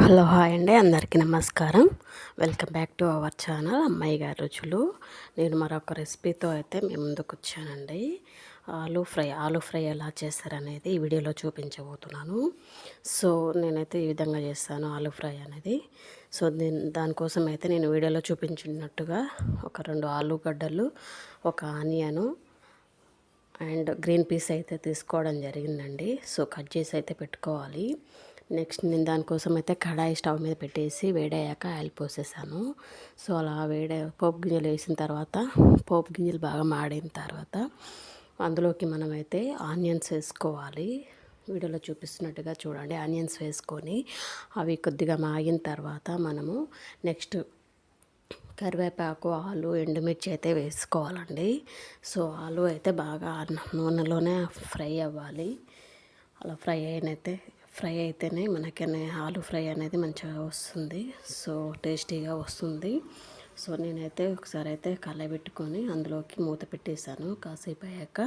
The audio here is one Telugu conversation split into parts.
హలో హాయ్ అండి అందరికీ నమస్కారం. Welcome back to our channel అమ్మాయి గారి రుచులు. నేను మరొక రెసిపీతో అయితే మీ ముందుకు వచ్చానండి. ఆలూ ఫ్రై ఆలూ ఫ్రై ఎలా చేస్తారనేది ఈ వీడియోలో చూపించబోతున్నాను. సో నేనైతే ఈ విధంగా చేస్తాను ఆలూ ఫ్రై అనేది. సో దీని దానికోసం అయితే నేను వీడియోలో చూపించినట్టుగా ఒక రెండు ఆలుగడ్డలు ఒక ఆనియను అండ్ గ్రీన్ పీస్ అయితే తీసుకోవడం జరిగిందండి. సో కట్ చేసి అయితే పెట్టుకోవాలి. నెక్స్ట్ నేను దానికోసం అయితే కడాయి స్టవ్ మీద పెట్టేసి వేడయ్యాక ఆయిల్ పోసేసాను. సో అలా వేడే పోపు గింజలు వేసిన తర్వాత పోపు గింజలు బాగా మాడిన తర్వాత అందులోకి మనమైతే ఆనియన్స్ వేసుకోవాలి. వీడియోలో చూపిస్తున్నట్టుగా చూడండి ఆనియన్స్ వేసుకొని అవి కొద్దిగా మాగిన తర్వాత మనము నెక్స్ట్ కరివేపాకు ఆలు ఎండుమిర్చి అయితే వేసుకోవాలండి. సో ఆలు అయితే బాగా నూనెలోనే ఫ్రై అవ్వాలి. అలా ఫ్రై అయినైతే ఫ్రై అయితేనే మనకి ఆలు ఫ్రై అనేది మంచిగా వస్తుంది. సో టేస్టీగా వస్తుంది. సో నేనైతే ఒకసారి అయితే కలబెట్టుకొని అందులోకి మూత పెట్టేశాను. కాసేపు అయ్యాక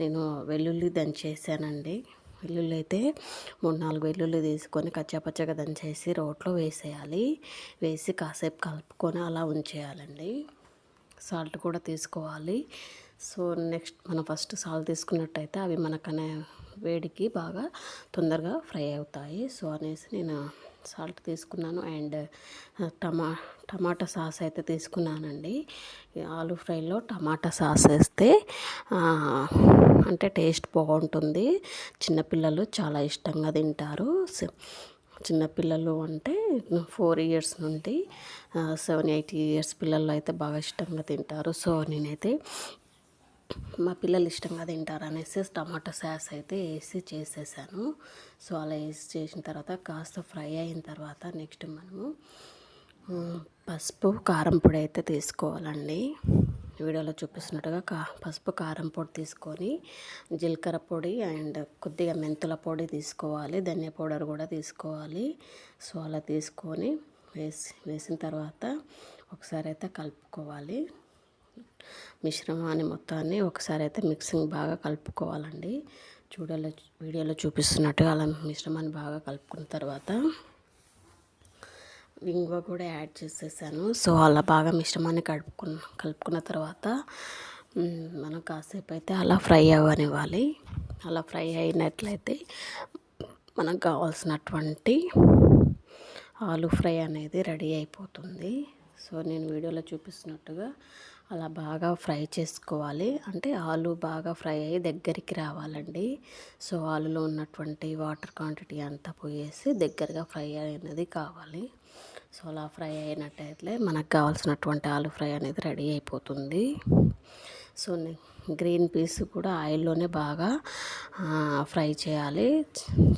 నేను వెల్లుల్లి దంచేసానండి వెల్లుల్లి అయితే మూడు నాలుగు వెల్లుల్లి తీసుకొని కచ్చాపచ్చగా దంచేసి రోట్లో వేసేయాలి. వేసి కాసేపు కలుపుకొని అలా ఉంచేయాలండి. సాల్ట్ కూడా తీసుకోవాలి. సో నెక్స్ట్ మనం ఫస్ట్ సాల్ట్ తీసుకున్నట్టయితే అవి మనకనే వేడికి బాగా తొందరగా ఫ్రై అవుతాయి. సో అనేసి నేను సాల్ట్ తీసుకున్నాను. అండ్ టమా టమాటా సాస్ అయితే తీసుకున్నానండి. ఆలు ఫ్రైలో టమాటా సాస్ వేస్తే అంటే టేస్ట్ బాగుంటుంది. చిన్నపిల్లలు చాలా ఇష్టంగా తింటారు. చిన్నపిల్లలు అంటే ఫోర్ ఇయర్స్ నుండి సెవెన్ ఎయిట్ ఇయర్స్ పిల్లలు అయితే బాగా ఇష్టంగా తింటారు. సో నేనైతే మా పిల్లలు ఇష్టంగా తింటారు అనేసి టమాటో సాస్ అయితే వేసి చేసేసాను. సో అలా వేసి చేసిన తర్వాత కాస్త ఫ్రై అయిన తర్వాత నెక్స్ట్ మనము పసుపు కారం పొడి అయితే తీసుకోవాలండి. వీడియోలో చూపిస్తున్నట్టుగా కా పసుపు కారం పొడి తీసుకొని జీలకర్ర పొడి అండ్ కొద్దిగా మెంతుల పొడి తీసుకోవాలి ధనియా పౌడర్ కూడా తీసుకోవాలి. సో అలా తీసుకొని వేసి వేసిన తర్వాత ఒకసారి అయితే కలుపుకోవాలి. మిశ్రమాన్ని మొత్తాన్ని ఒకసారి అయితే మిక్సింగ్ బాగా కలుపుకోవాలండి. చూడాలి వీడియోలో చూపిస్తున్నట్టుగా అలా మిశ్రమాన్ని బాగా కలుపుకున్న తర్వాత ఇంగువ కూడా యాడ్ చేసేసాను. సో అలా బాగా మిశ్రమాన్ని కలుపుకున్న కలుపుకున్న తర్వాత మనం కాసేపు అయితే అలా ఫ్రై అవ్వనివ్వాలి. అలా ఫ్రై అయినట్లయితే మనకు కావాల్సినటువంటి ఆలు ఫ్రై అనేది రెడీ అయిపోతుంది. సో నేను వీడియోలో చూపిస్తున్నట్టుగా అలా బాగా ఫ్రై చేసుకోవాలి. అంటే ఆలు బాగా ఫ్రై అయ్యి దగ్గరికి రావాలండి. సో ఆలులో ఉన్నటువంటి వాటర్ క్వాంటిటీ అంతా పోయేసి దగ్గరగా ఫ్రై అయినది కావాలి. సో అలా ఫ్రై అయినట్టయితే మనకు కావాల్సినటువంటి ఆలు ఫ్రై అనేది రెడీ అయిపోతుంది. సో గ్రీన్ పీస్ కూడా ఆయిల్లోనే బాగా ఫ్రై చేయాలి.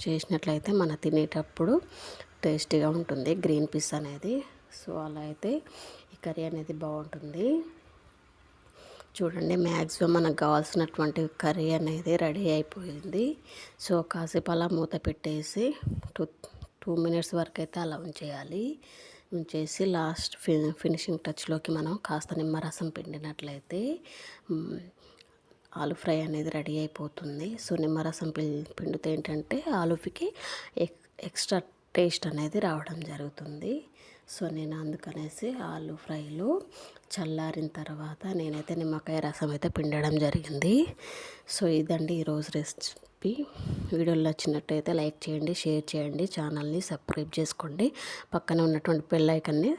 చేసినట్లయితే మన తినేటప్పుడు టేస్టీగా ఉంటుంది గ్రీన్ పీస్ అనేది. సో అలా అయితే ఈ కర్రీ అనేది బాగుంటుంది. చూడండి మ్యాక్సిమం మనకు కావాల్సినటువంటి కర్రీ అనేది రెడీ అయిపోయింది. సో కాసేపు అలా మూత పెట్టేసి టూ టూ మినిట్స్ వరకు అయితే అలా ఉంచేయాలి. ఉంచేసి లాస్ట్ ఫి ఫినిషింగ్ టచ్లోకి మనం కాస్త నిమ్మరసం పిండినట్లయితే ఆలు ఫ్రై అనేది రెడీ అయిపోతుంది. సో నిమ్మరసం పిండితే ఏంటంటే ఆలుకి ఎక్స్ట్రా టేస్ట్ అనేది రావడం జరుగుతుంది. సో నేను అందుకనేసి ఆలు ఫ్రైలు చల్లారిన తర్వాత నేనైతే నిమ్మకాయ రసం అయితే పిండడం జరిగింది. సో ఇదండి ఈరోజు రెసిపీ. వీడియోలో నచ్చినట్టయితే లైక్ చేయండి షేర్ చేయండి ఛానల్ని సబ్స్క్రైబ్ చేసుకోండి. పక్కనే ఉన్నటువంటి బెల్ ఐకన్ని